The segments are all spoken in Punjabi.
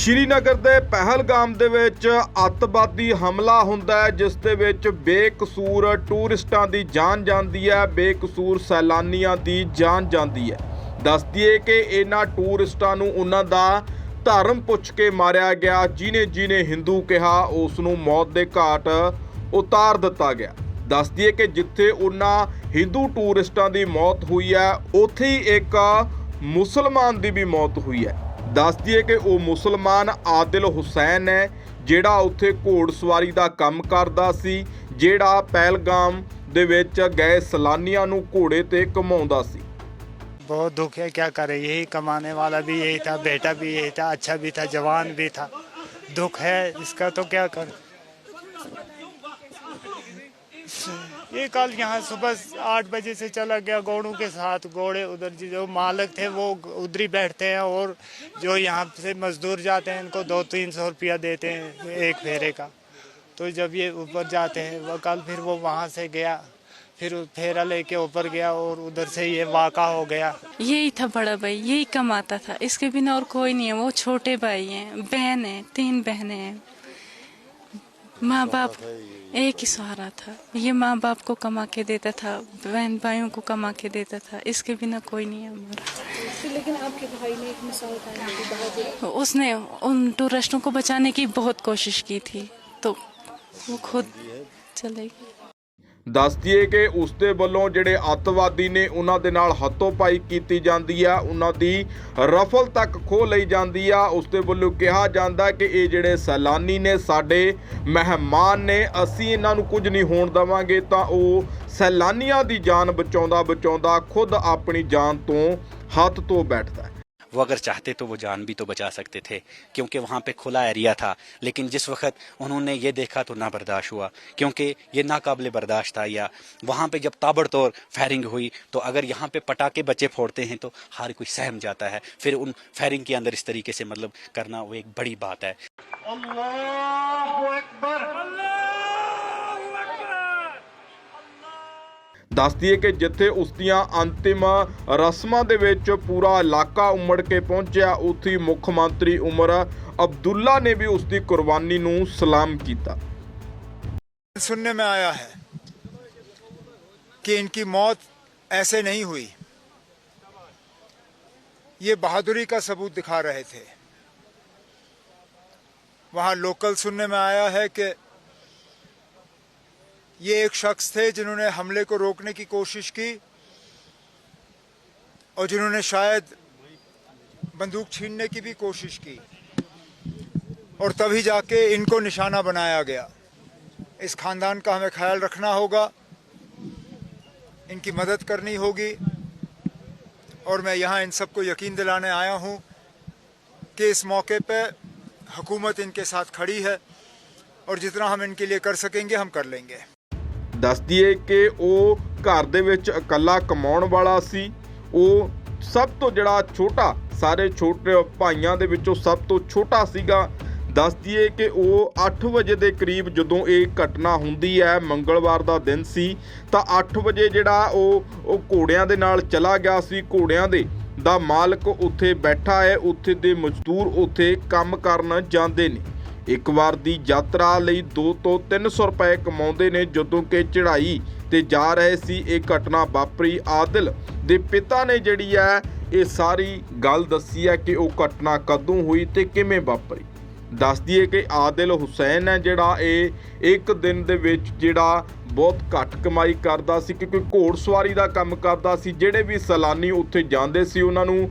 ਸ਼੍ਰੀਨਗਰ ਦੇ ਪਹਿਲਗਾਮ ਦੇ ਵਿੱਚ ਅੱਤਵਾਦੀ ਹਮਲਾ ਹੁੰਦਾ ਹੈ, ਜਿਸ ਦੇ ਵਿੱਚ ਬੇਕਸੂਰ ਟੂਰਿਸਟਾਂ ਦੀ ਜਾਨ ਜਾਂਦੀ ਹੈ, ਬੇਕਸੂਰ ਸੈਲਾਨੀਆਂ ਦੀ ਜਾਨ ਜਾਂਦੀ ਹੈ। ਦੱਸ ਦਈਏ ਕਿ ਇਹਨਾਂ ਟੂਰਿਸਟਾਂ ਨੂੰ ਉਹਨਾਂ ਦਾ ਧਰਮ ਪੁੱਛ ਕੇ ਮਾਰਿਆ ਗਿਆ। ਜਿਨੇ ਜਿਨੇ ਹਿੰਦੂ ਕਿਹਾ, ਉਸ ਨੂੰ ਮੌਤ ਦੇ ਘਾਟ ਉਤਾਰ ਦਿੱਤਾ ਗਿਆ। ਦੱਸ ਦਈਏ ਕਿ ਜਿੱਥੇ ਉਹਨਾਂ ਹਿੰਦੂ ਟੂਰਿਸਟਾਂ ਦੀ ਮੌਤ ਹੋਈ ਹੈ, ਉੱਥੇ ਹੀ ਇੱਕ ਮੁਸਲਮਾਨ ਦੀ ਵੀ ਮੌਤ ਹੋਈ ਹੈ। ਦੱਸ ਦਈਏ ਕਿ ਉਹ ਮੁਸਲਮਾਨ ਆਦਿਲ ਹੁਸੈਨ ਹੈ ਜਿਹੜਾ ਉੱਥੇ ਘੋੜਸਵਾਰੀ ਦਾ ਕੰਮ ਕਰਦਾ ਸੀ ਜਿਹੜਾ ਪਹਿਲਗਾਮ ਦੇ ਵਿੱਚ ਗਏ ਸੈਲਾਨੀਆਂ ਨੂੰ ਘੋੜੇ ਤੇ ਘੁਮਾਉਂਦਾ ਸੀ बहुत दुख है क्या करे यही कमाने वाला भी यही था बेटा भी यही था अच्छा भी था जवान भी था दुख है इसका तो क्या कर ये कल यहाँ सुबह आठ बजे से चला गया घोड़ों के साथ। घोड़े उधर जो मालक थे, वो उधर ही बैठते हैं और जो यहाँ से मजदूर जाते हैं, इनको दो तीन सौ रुपया देते हैं एक फेरे का। तो जब ये ऊपर जाते हैं, वह कल फिर वो वहाँ से गया, फिर फेरा लेके ऊपर गया और उधर से ये वाका हो गया। यही था बड़ा भाई, यही कमाता था। इसके बिना और कोई नहीं है, वो छोटे भाई हैं, बहन है, तीन बहनें हैं। माँ बाप एक ही सहारा था। ये माँ बाप को कमा के देता था बहन भाइयों को कमा के देता था। इसके बिना कोई नहीं है हमारा लेकिन आपके भाई ने एक मिसाल उसने उन टूरिस्टों को बचाने की बहुत कोशिश की थी। तो वो खुद चले गए। ਦੱਸ ਦਈਏ ਕਿ ਉਸ ਦੇ ਵੱਲੋਂ ਜਿਹੜੇ ਅੱਤਵਾਦੀ ਨੇ ਉਹਨਾਂ ਦੇ ਨਾਲ ਹੱਥੋਂ-ਪਾਈ ਕੀਤੀ ਜਾਂਦੀ ਆ, ਉਹਨਾਂ ਦੀ ਰਫਲ ਤੱਕ ਖੋਹ ਲਈ ਜਾਂਦੀ ਆ। ਉਸ ਦੇ ਵੱਲੋਂ ਕਿਹਾ ਜਾਂਦਾ ਕਿ ਇਹ ਜਿਹੜੇ ਸੈਲਾਨੀ ਨੇ, ਸਾਡੇ ਮਹਿਮਾਨ ਨੇ, ਅਸੀਂ ਇਹਨਾਂ ਨੂੰ ਕੁਝ ਨਹੀਂ ਹੋਣ ਦਵਾਂਗੇ, ਤਾਂ ਉਹ ਸੈਲਾਨੀਆਂ ਦੀ ਜਾਨ ਬਚਾਉਂਦਾ ਬਚਾਉਂਦਾ ਖੁਦ ਆਪਣੀ ਜਾਨ ਤੋਂ ਹੱਥ ਤੋਂ ਬੈਠਦਾ वो अगर चाहते तो वो जान भी तो बचा सकते थे, क्योंकि वहाँ पे खुला एरिया था। लेकिन जिस वक्त उन्होंने ये देखा तो ना बर्दाश्त हुआ, क्योंकि ये नाकाबिल बर्दाश्त था या वहाँ पे जब ताबड़तोड़ फायरिंग हुई तो अगर यहाँ पे पटाखे बच्चे फोड़ते हैं तो हर कोई सहम जाता है। फिर उन फायरिंग के अंदर इस तरीके से मतलब करना वो एक बड़ी बात है। ਦੱਸ ਦਈਏ ਕਿ ਜਿੱਥੇ ਉਸ ਦੀਆਂ ਅੰਤਿਮ ਰਸਮਾਂ ਦੇ ਵਿੱਚ ਪੂਰਾ ਇਲਾਕਾ ਉਮੜ ਕੇ ਪਹੁੰਚਿਆ ਉੱਥੇ ਹੀ ਮੁੱਖ ਮੰਤਰੀ ਉਮਰ ਅਬਦੁੱਲਾ ਨੇ ਵੀ ਉਸ ਦੀ ਕੁਰਬਾਨੀ ਨੂੰ ਸਲਾਮ ਕੀਤਾ सुनने में आया है कि इनकी मौत ऐसे नहीं हुई ये बहादुरी का सबूत दिखा रहे थे वहां लोकल सुनने में आया है कि ये एक शख्स थे जिन्होंने हमले को रोकने की कोशिश की और जिन्होंने शायद बंदूक छीनने की भी कोशिश की और तभी जाके इनको निशाना बनाया गया। इस खानदान का हमें ख्याल रखना होगा, इनकी मदद करनी होगी और मैं यहाँ इन सबको यकीन दिलाने आया हूँ कि इस मौके पे हुकूमत इनके साथ खड़ी है और जितना हम इनके लिए कर सकेंगे, हम कर लेंगे। ਦੱਸ ਦਈਏ ਕਿ ਉਹ ਘਰ ਦੇ ਵਿੱਚ ਇਕੱਲਾ ਕਮਾਉਣ ਵਾਲਾ ਸੀ। ਉਹ ਸਭ ਤੋਂ ਜਿਹੜਾ ਛੋਟਾ, ਸਾਰੇ ਛੋਟੇ ਭਾਈਆਂ ਦੇ ਵਿੱਚੋਂ ਸਭ ਤੋਂ ਛੋਟਾ ਸੀਗਾ। ਦੱਸ ਦਈਏ ਕਿ ਉਹ 8 ਵਜੇ ਦੇ ਕਰੀਬ ਜਦੋਂ ਇਹ ਘਟਨਾ ਹੁੰਦੀ ਹੈ, ਮੰਗਲਵਾਰ ਦਾ ਦਿਨ ਸੀ, ਤਾਂ 8 ਵਜੇ ਜਿਹੜਾ ਉਹ ਉਹ ਘੋੜਿਆਂ ਦੇ ਨਾਲ ਚਲਾ ਗਿਆ ਸੀ। ਘੋੜਿਆਂ ਦੇ, ਦਾ ਮਾਲਕ ਉੱਥੇ ਬੈਠਾ ਹੈ, ਉੱਥੇ ਦੇ ਮਜ਼ਦੂਰ ਉੱਥੇ ਕੰਮ ਕਰਨ ਜਾਂਦੇ ਨੇ। ਇੱਕ ਵਾਰ ਦੀ ਯਾਤਰਾ ਲਈ 2 ਤੋਂ 300 ਰੁਪਏ ਕਮਾਉਂਦੇ ਨੇ ਜਦੋਂ ਕਿ ਚੜ੍ਹਾਈ ਤੇ ਜਾ ਰਹੇ ਸੀ ਇਹ ਘਟਨਾ ਵਾਪਰੀ। ਆਦਿਲ ਦੇ ਪਿਤਾ ਨੇ ਜਿਹੜੀ ਹੈ ਇਹ ਸਾਰੀ ਗੱਲ ਦੱਸੀ ਹੈ ਕਿ ਉਹ ਘਟਨਾ ਕਦੋਂ ਹੋਈ ਤੇ ਕਿਵੇਂ ਵਾਪਰੀ। ਦੱਸ ਦਈਏ ਕਿ ਆਦਿਲ ਹੁਸੈਨ ਹੈ ਜਿਹੜਾ ਇਹ ਇੱਕ ਦਿਨ ਦੇ ਵਿੱਚ ਜਿਹੜਾ ਬਹੁਤ ਘੱਟ ਕਮਾਈ ਕਰਦਾ ਸੀ ਕਿਉਂਕਿ ਘੋੜਸਵਾਰੀ ਦਾ ਕੰਮ ਕਰਦਾ ਸੀ। ਜਿਹੜੇ ਵੀ ਸੈਲਾਨੀ ਉੱਥੇ ਜਾਂਦੇ ਸੀ, ਉਹਨਾਂ ਨੂੰ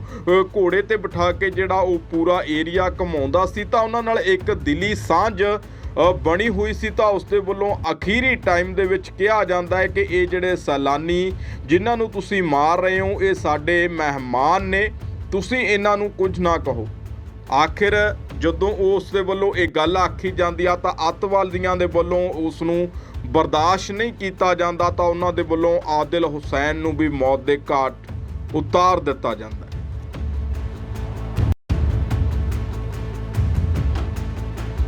ਘੋੜੇ ਤੇ ਬਿਠਾ ਕੇ ਜਿਹੜਾ ਉਹ ਪੂਰਾ ਏਰੀਆ ਘਮਾਉਂਦਾ ਸੀ, ਤਾਂ ਉਹਨਾਂ ਨਾਲ ਇੱਕ ਦਿਲੀ ਸਾਂਝ ਬਣੀ ਹੋਈ ਸੀ। ਤਾਂ ਉਸ ਦੇ ਵੱਲੋਂ ਅਖੀਰੀ ਟਾਈਮ ਦੇ ਵਿੱਚ ਕਿਹਾ ਜਾਂਦਾ ਹੈ ਕਿ ਇਹ ਜਿਹੜੇ ਸੈਲਾਨੀ ਜਿਨ੍ਹਾਂ ਨੂੰ ਤੁਸੀਂ ਮਾਰ ਰਹੇ ਹੋ, ਇਹ ਸਾਡੇ ਮਹਿਮਾਨ ਨੇ। ਤੁਸੀਂ ਇਹਨਾਂ ਨੂੰ ਕੁਝ ਨਾ ਕਹੋ। ਆਖਿਰ ਜਦੋਂ ਉਸ ਦੇ ਵੱਲੋਂ ਇਹ ਗੱਲ ਆਖੀ ਜਾਂਦੀ ਆ, ਤਾਂ ਅੱਤਵਾਦੀਆਂ ਦੇ ਵੱਲੋਂ ਉਸ ਨੂੰ ਬਰਦਾਸ਼ਤ ਨਹੀਂ ਕੀਤਾ ਜਾਂਦਾ ਤਾਂ ਉਹਨਾਂ ਦੇ ਵੱਲੋਂ ਆਦਿਲ ਹੁਸੈਨ ਨੂੰ ਵੀ ਮੌਤ ਦੇ ਘਾਟ ਉਤਾਰ ਦਿੱਤਾ ਜਾਂਦਾ